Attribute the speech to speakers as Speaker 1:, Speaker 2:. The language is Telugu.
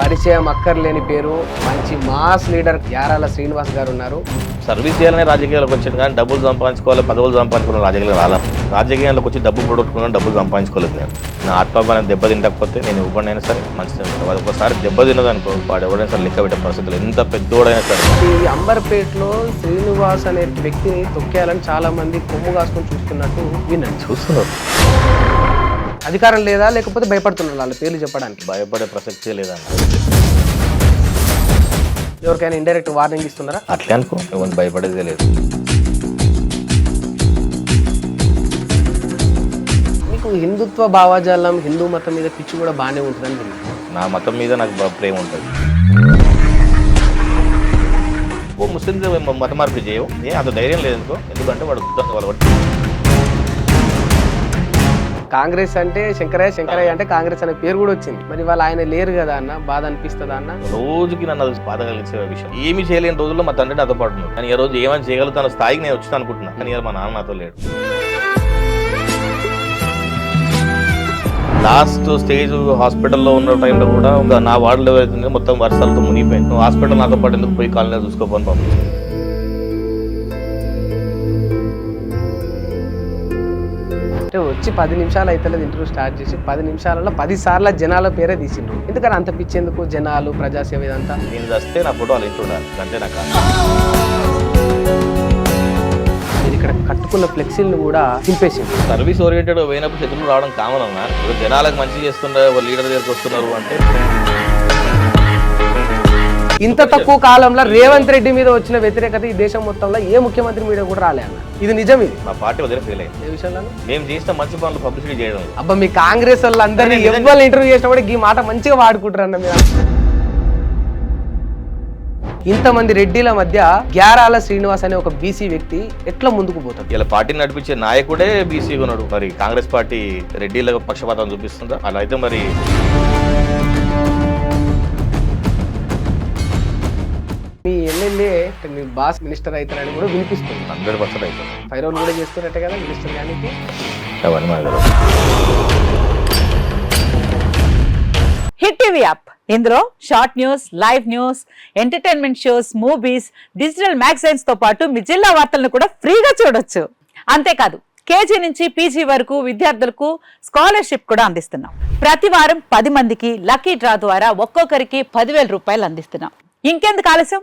Speaker 1: పరిచయం అక్కర్లేని పేరు మంచి మాస్ లీడర్ యారాల శ్రీనివాస్ గారు ఉన్నారు.
Speaker 2: సర్వీస్ చేయాలనే రాజకీయాలకు వచ్చింది కానీ డబ్బులు సంపాదించుకోవాలి పదవులు సంపాదించుకున్న రాజకీయాలు రాలా. రాజకీయాలకు వచ్చి డబ్బు పొడగొట్టుకున్నా డబ్బులు సంపాదించుకోలేదు నేను. నా ఆత్మాభిమానం దెబ్బ తింటకపోతే నేను ఇవ్వడైనా సరే మంచిది అది ఒకసారి దెబ్బ తిన్నదనుకో వాడు ఎవడైనా సరే లెక్క పెట్టే పరిస్థితులు. ఎంత పెద్దోడైనా సరే.
Speaker 1: ఈ అంబర్పేటలో శ్రీనివాస్ అనే వ్యక్తిని తొక్కేయాలని చాలా మంది కొమ్ము కాసుకొని చూస్తున్నట్టు విన్నాను.
Speaker 2: చూస్తున్నారు.
Speaker 1: అధికారం లేదా? లేకపోతే భయపడుతున్నారు వాళ్ళ పేర్లు చెప్పడానికి?
Speaker 2: భయపడే ప్రసక్తే లేదన్న.
Speaker 1: ఎవరికైనా ఇండైరెక్ట్ వార్నింగ్ ఇస్తున్నారా?
Speaker 2: అట్లే అనుకో ఎవరు భయపడేదే లేదు.
Speaker 1: మీకు హిందుత్వ భావాజాలం హిందూ మతం మీద పిచ్చి కూడా బాగానే ఉంటుందని విన్నాను.
Speaker 2: నా మతం మీద నాకు బ- ప్రేమ ఉంటుంది. ఓ ముస్లిం మత మార్పు చేయవు. ఏ అంత ధైర్యం లేదనుకో ఎందుకంటే వాడు వాడు వాడు
Speaker 1: కాంగ్రెస్ అంటే శంకరయ్య శంకరయ్య అంటే కాంగ్రెస్ అనే పేరు కూడా వచ్చింది. మరి వాళ్ళు ఆయన లేరు కదా అన్న బాధ అనిపిస్తుందా అన్న?
Speaker 2: రోజుకి నన్ను అది బాధ కలిగించే విషయం. ఏమి చేయలేని రోజుల్లో మా తండ్రి నాతో పాటు ఉన్నాడు. కానీ ఈ రోజు ఏమైనా చేయగలుగుతాను స్థాయికి నేను వచ్చి అనుకుంటున్నా. కానీ మా నాన్న నాతో లేడు. లాస్ట్ స్టేజ్ హాస్పిటల్లో ఉన్న టైంలో కూడా ఇంకా నా వార్డులో మొత్తం వర్షాలతో మునిగిపోయింది నువ్వు హాస్పిటల్ నాతో పాటు ఎందుకు పోయి కాలనీ చూసుకోపోని పంపించాను
Speaker 1: అంటే వచ్చి పది నిమిషాలు అయితే ఇంటర్వ్యూ స్టార్ట్ చేసి పది నిమిషాలలో పది సార్లు జనాల పేరే తీసిండ్రు. ఎందుకని అంత పిచ్చేందుకు జనాలు ప్రజాసేవ ఇదంతా?
Speaker 2: నేను వస్తే నా ఫోటో ఉండాలి అంటే నాకు
Speaker 1: ఇక్కడ కట్టుకున్న ఫ్లెక్సీలను కూడా చింపేసింది
Speaker 2: సర్వీస్ ఓరియంటెడ్ పోయినప్పుడు శత్రువులు రావడం కామన్ అన్న ఇప్పుడు జనాలకు మంచి చేస్తున్నారు లీడర్ దగ్గరికి వస్తున్నారు అంటే.
Speaker 1: ఇంత తక్కువ కాలంలో రేవంత్ రెడ్డి మీద వచ్చిన వ్యతిరేకత ఈ దేశం మొత్తంలో ఏ ముఖ్యమంత్రి మీద కూడా రాలే అన్న. ఇది నిజం ఇది.
Speaker 2: మా పార్టీ వదిలే ఫెయిల్ అయింది
Speaker 1: ఏ విషయంలో
Speaker 2: మేము చేసిన మంచి పనులు పబ్లిసిటీ చేయడం.
Speaker 1: అబ్బా మీ కాంగ్రెస్ వాళ్ళందరినీ ఎవరు ఇంటర్వ్యూ చేసినా కూడా ఈ మాట మంచిగా వాడుకుంటారు అన్న మీరు. ఇంతమంది రెడ్డిల మధ్య గ్యారాల శ్రీనివాస్ అనే ఒక బీసీ వ్యక్తి ఎట్లా ముందుకు పోతాడు?
Speaker 2: ఇలా పార్టీని నడిపించే నాయకుడే బీసీ ఉన్నాడు. మరి కాంగ్రెస్ పార్టీ రెడ్డిల పక్షపాతం చూపిస్తుందా? అలా అయితే మరి
Speaker 1: మీ ఎమ్మెల్యే మీ బాస్ మినిస్టర్ అవుతారని కూడా వినిపిస్తుంది.
Speaker 2: హండ్రెడ్ పర్సెంట్ అవుతుంది
Speaker 1: కూడా చేస్తున్నట్టే కదా మినిస్టర్ కానీ
Speaker 2: అవన్నీ.
Speaker 3: Hit TV app. ఇందులో short news live news entertainment shows movies digital మ్యాగజైన్స్తో పాటు మీ జిల్లా వార్తలను కూడా ఫ్రీగా చూడొచ్చు. అంతేకాదు కేజీ నుంచి పీజీ వరకు విద్యార్థులకు స్కాలర్షిప్ కూడా అందిస్తున్నాం. ప్రతి వారం పది మందికి లక్కీ డ్రా ద్వారా ఒక్కొక్కరికి పదివేల రూపాయలు అందిస్తున్నాం. ఇంకెందుకు ఆలస్యం?